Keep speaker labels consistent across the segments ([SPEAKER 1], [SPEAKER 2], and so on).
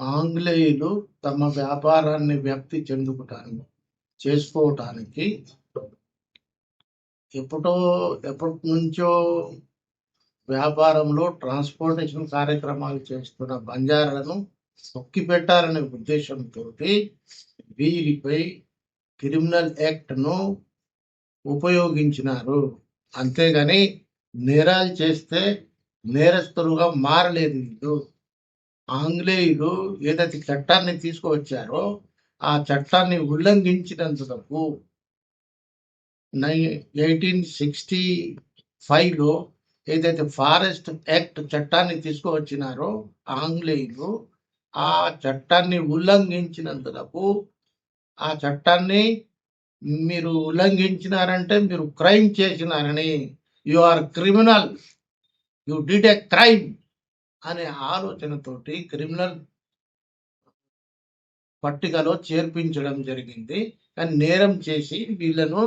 [SPEAKER 1] ఆంగ్లేయులు తమ వ్యాపారాన్ని వ్యాప్తి చెందుకోటానికి చేసుకోవటానికి ఎప్పుడో ఎప్పటి నుంచో వ్యాపారంలో ట్రాన్స్పోర్టేషన్ కార్యక్రమాలు చేస్తున్న బంజారాలను తొక్కి పెట్టాలనే ఉద్దేశంతో వీరిపై క్రిమినల్ యాక్ట్ను ఉపయోగించినారు. అంతేగాని నేరాలు చేస్తే నేరస్తులుగా మారలేదు వీళ్ళు. ఆంగ్లేయులు ఏదైతే చట్టాన్ని తీసుకువచ్చారో ఆ చట్టాన్ని ఉల్లంఘించినందుకు నై ఎయిటీన్ సిక్స్టీ ఫైవ్లో ఏదైతే ఫారెస్ట్ యాక్ట్ చట్టాన్ని తీసుకువచ్చినారో ఆంగ్లేయులు ఆ చట్టాన్ని ఉల్లంఘించినంత తప్పు ఆ చట్టాన్ని మీరు ఉల్లంఘించినారంటే మీరు క్రైమ్ చేసినారని. You are criminal. You did a crime. అనే ఆలోచనతోటి క్రిమినల్ పట్టికలో చేర్పించడం జరిగింది. కానీ నేరం చేసి వీళ్ళను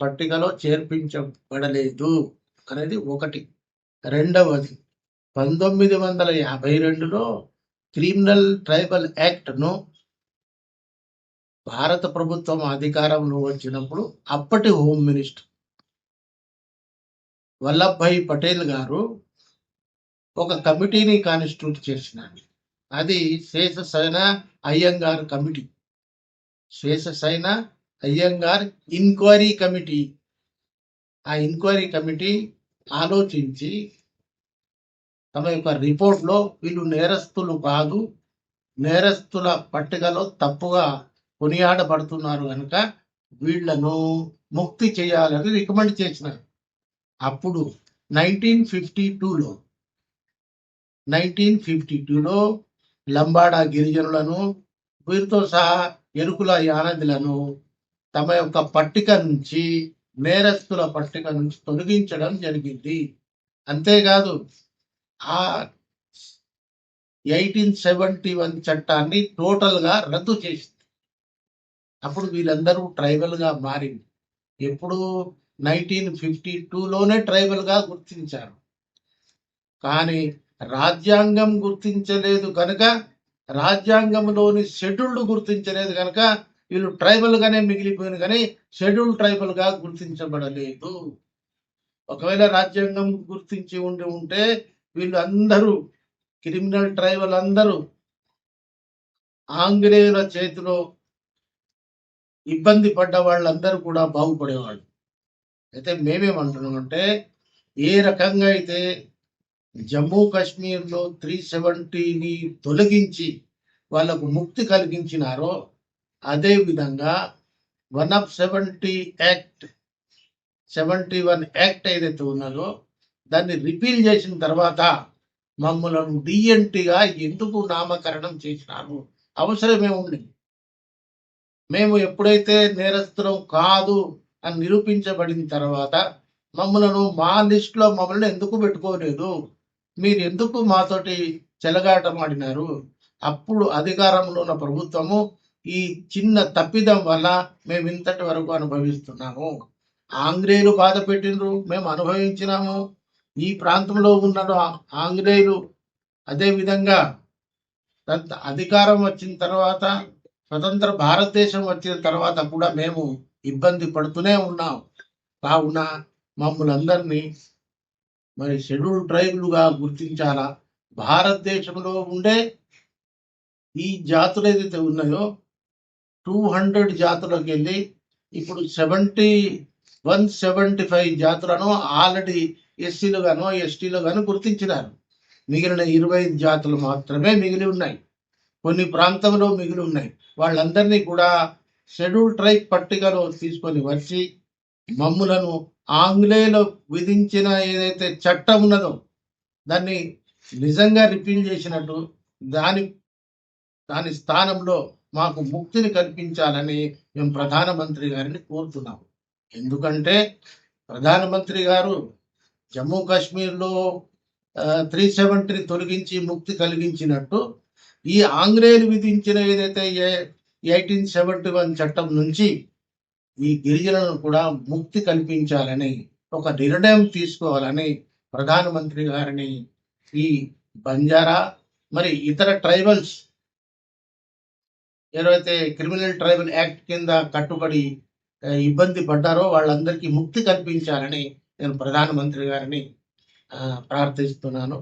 [SPEAKER 1] పట్టికలో చేర్పించబడలేదు అనేది ఒకటి. రెండవది పంతొమ్మిది వందల యాభై రెండులో క్రిమినల్ ట్రైబల్ యాక్ట్ను భారత ప్రభుత్వం అధికారంలో వచ్చినప్పుడు అప్పటి హోమ్ మినిస్టర్ వల్లభాయ్ పటేల్ గారు ఒక కమిటీని కాన్స్టిట్యూట్ చేసినారు అది Seshasayana Ayyangar committee. Seshasayana Ayyangar inquiry committee. ఆ ఇన్క్వైరీ కమిటీ ఆలోచించి తమ యొక్క రిపోర్ట్లో వీళ్ళు నేరస్తులు కాదు నేరస్తుల పట్టికలో తప్పుగా కొనియాడబడుతున్నారు కనుక వీళ్ళను ముక్తి చేయాలని రికమెండ్ చేసినారు. అప్పుడు నైన్టీన్ ఫిఫ్టీ టూలో నైన్టీన్ ఫిఫ్టీ టూలో లంబాడా గిరిజనులను వీరితో సహా ఎరుకుల యానదులను తమ యొక్క పట్టిక నుంచి నేరస్తుల పట్టిక నుంచి తొలగించడం జరిగింది. అంతేకాదు ఆ ఎయిటీన్ సెవెంటీ వన్ చట్టాన్ని టోటల్గా రద్దు చేసింది. అప్పుడు వీళ్ళందరూ ట్రైబల్గా మారింది. ఎప్పుడు నైన్టీన్ ఫిఫ్టీ టూలోనే ట్రైబల్గా గుర్తించారు. కానీ రాజ్యాంగం గుర్తించలేదు కనుక రాజ్యాంగంలోని షెడ్యూల్డ్ గుర్తించలేదు కనుక వీళ్ళు ట్రైబల్గానే మిగిలిపోయింది కానీ షెడ్యూల్ ట్రైబల్గా గుర్తించబడలేదు. ఒకవేళ రాజ్యాంగం గుర్తించి ఉండి ఉంటే వీళ్ళు అందరూ క్రిమినల్ ట్రైబల్ అందరూ ఆంగ్లేయుల చేతిలో ఇబ్బంది పడ్డ వాళ్ళందరూ కూడా బాగుపడేవాళ్ళు. అయితే మేమేమంటున్నామంటే ఏ రకంగా అయితే జమ్మూ కాశ్మీర్లో త్రీ సెవెంటీని తొలగించి వాళ్ళకు ముక్తి కలిగించినారో అదే విధంగా one of seventy act seventy one act ఏదైతే ఉన్నదో దాన్ని రిపీల్ చేసిన తర్వాత మమ్మలను డిఎన్టీగా ఎందుకు నామకరణం చేసినారు? అవసరమే ఉంది. మేము ఎప్పుడైతే నేరస్తులం కాదు అని నిరూపించబడిన తర్వాత మమ్మలను మా లిస్ట్లో మమ్మల్ని ఎందుకు పెట్టుకోలేదు? మీరు ఎందుకు మాతోటి చెలగాటమాడినారు అప్పుడు అధికారంలో ఉన్న ప్రభుత్వము ఈ చిన్న తప్పిదం వల్ల మేము ఇంతటి వరకు అనుభవిస్తున్నాము. ఆంగ్లేయులు బాధ పెట్టినరు మేము అనుభవించినాము. ఈ ప్రాంతంలో ఉన్న ఆంగ్లేయులు అదే విధంగా అధికారం వచ్చిన తర్వాత స్వతంత్ర భారతదేశం వచ్చిన తర్వాత కూడా మేము ఇబ్బంది పడుతూనే ఉన్నాం. కావున మమ్మల్ని అందరినీ మరి షెడ్యూల్ ట్రైబులుగా గుర్తించాలా? భారతదేశంలో ఉండే ఈ జాతులు ఏదైతే ఉన్నాయో టూ హండ్రెడ్ జాతులకు వెళ్ళి ఇప్పుడు సెవెంటీ వన్ సెవెంటీ ఫైవ్ జాతులను ఆల్రెడీ ఎస్సీలు గాను ఎస్టీలు గాను గుర్తించినారు. మిగిలిన ఇరవై ఐదు జాతులు మాత్రమే మిగిలి ఉన్నాయి. కొన్ని ప్రాంతంలో మిగిలి ఉన్నాయి. వాళ్ళందరినీ కూడా షెడ్యూల్ ట్రైబ్ పట్టికలో తీసుకొని వచ్చి మమ్ములను ఆంగ్లేయులు విధించిన ఏదైతే చట్టం ఉన్నదో దాన్ని నిజంగా రిపీల్ చేసినట్టు దాని దాని స్థానంలో మాకు ముక్తిని కల్పించాలని మేము ప్రధానమంత్రి గారిని కోరుతున్నాము ఎందుకంటే ప్రధానమంత్రి గారు జమ్మూ కాశ్మీర్లో త్రీ సెవెంటీని తొలగించి ముక్తి కలిగించినట్టు ఈ ఆంగ్లేయులు విధించిన ఏదైతే ఎయిటీన్ సెవెంటీ వన్ చట్టం నుంచి ఈ గిరిజనులను కూడా ముక్తి కల్పించాలని ఒక నిర్ణయం తీసుకోవాలని ప్రధానమంత్రి గారిని ఈ బంజారా మరి ఇతర ట్రైబల్స్ ఏదైతే క్రిమినల్ ట్రైబల్ యాక్ట్ కింద కట్టుబడి ఇబ్బంది పడ్డారో వాళ్ళందరికీ ముక్తి కల్పించాలని నేను ప్రధానమంత్రి గారిని ప్రార్థిస్తున్నాను.